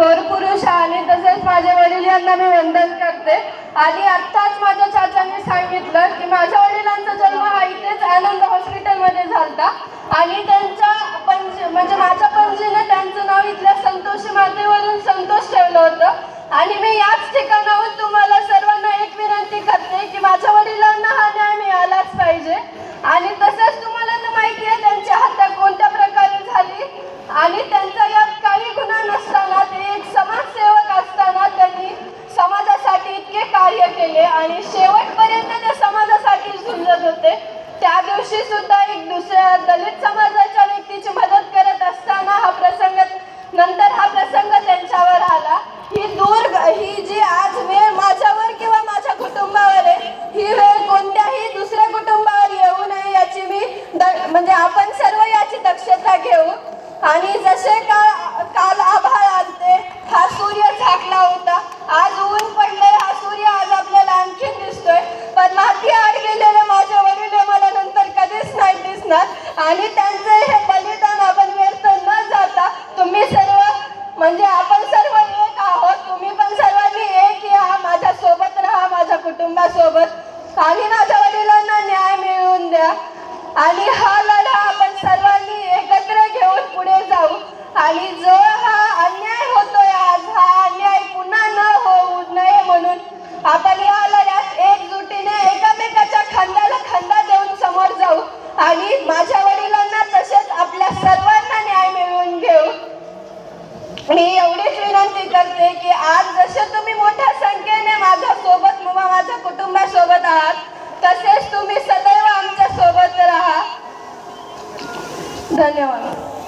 थोर पुरुष आणि तसेच माझे वडील यांना मी वंदन करते. आणि आत्ताच माझ्या चाचांनी सांगितलं की माझ्या वडिलांचा जन्म हा इथेच आनंद हॉस्पिटलमध्ये झाला आणि ते पणजी म्हणजे माझ्या पणजीने त्यांचं नाव इथल्या संतोषी मातेवरून संतोष ठेवलं होतं आणि मी याच ठिकाणाहून तुम्हाला सर्वांना एक विनंती करते की माझ्या वडिलांना हा न्याय मिळालाच पाहिजे आणि तसंच तुम्हाला तर माहिती आहे त्यांची हत्या कोणत्या प्रकारे झाली आणि त्यांचा यात काही गुन्हा नसताना ते एक समाजसेवक असताना त्यांनी समाजासाठी इतके कार्य केले आणि शेवटपर्यंत ते समाजासाठी झुंजत होते त्या दिवशी सुद्धा एक दुसऱ्या दलित समाजाच्या व्यक्तीची मदत करत असताना हा प्रसंग नंतर हा प्रसंग त्यांच्यावर आला. ही दूर ही जी आज वेळ माझ्यावर किंवा माझ्या कुटुंबावर आहे ही वेळ कोणत्याही दुसऱ्या कुटुंबावर येऊ नये याची मी म्हणजे आपण सर्व याची दक्षता घेऊ. आणि जसे का आणि त्यांचं हे बलिदान आपण व्यर्थ न जाता तुम्ही सर्व म्हणजे आपण सर्व एक आहोत. तुम्ही पण सर्वांनी एक या. माझ्या सोबत राहा माझ्या कुटुंबासोबत. आणि माझ्या वडिलांना न्याय मिळवून द्या. आणि हा लढा आपण सर्वांनी एकत्र घेऊन पुढे जाऊ. आणि जो हा अन्याय होतोय आज हा अन्याय पुन्हा न होऊ नये म्हणून आपण या लढ्यात एकजुटीने एकामेकाच्या खांद्याला खांदा देऊन समोर जाऊ. आणि माझ्या आपल्या सर्वांना न्याय मिळवून घेऊ. मी एवढीच विनंती करते की आज जसे तुम्ही मोठ्या संख्येने माझ्या सोबत किंवा माझ्या कुटुंबासोबत आहात तसेच तुम्ही सदैव आमच्यासोबत राहा. धन्यवाद.